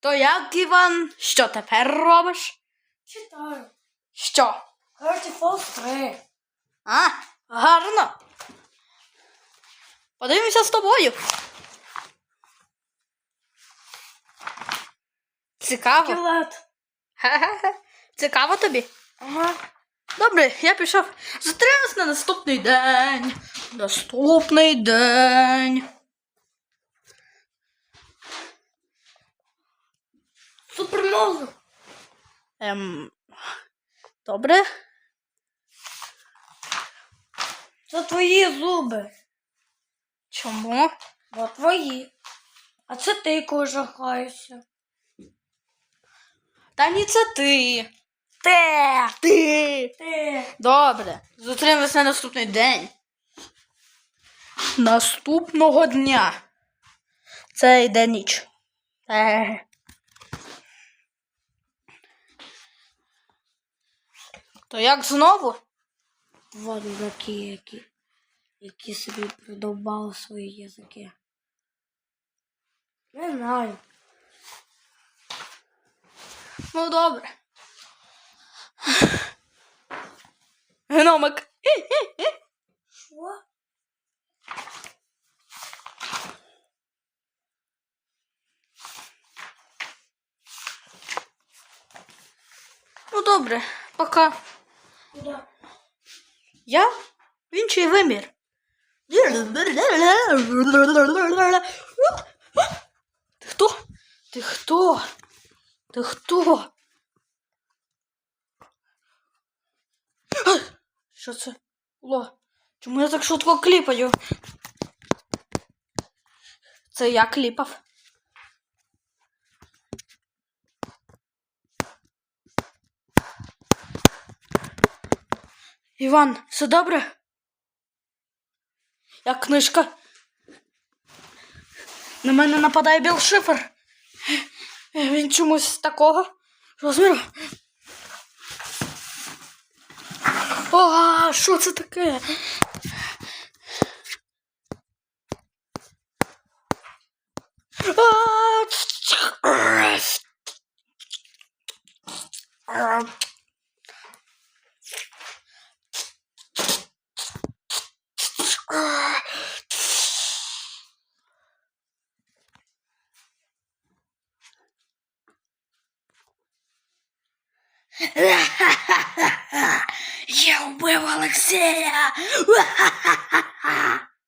То як, Іван, що тепер робиш? Читаю. Що? Gravity Falls 3. А, гарно. Подивимося з тобою. Цікаво. Скелет. Хе-хе-хе. Цікаво тобі. Ага. Добре, я пішов. Зустрінемось на наступний день. Наступний день. Ем. Добре. Це твої зуби. Чому? Бо твої. А це ти жахаєшся. Та ні, це ти. Те. Ти. Ти. Добре. Зустрінемось на наступний день. Наступного дня. Це йде ніч. Е. То як знову? Вон такі, які, які собі придовбали свої язики. Не знаю. Ну добре. Гномик. Що? Ну добре, пока. Куди? Я в інший вимір. Ти хто? Ти хто? Ти хто? Що це? Ло, чому я так швидко кліпаю? Це я кліпав. Іван, все добре? Як книжка? На мене нападає Біл Шифер. Він чомусь такого розміру. О, що це таке? Я вбив Олексія!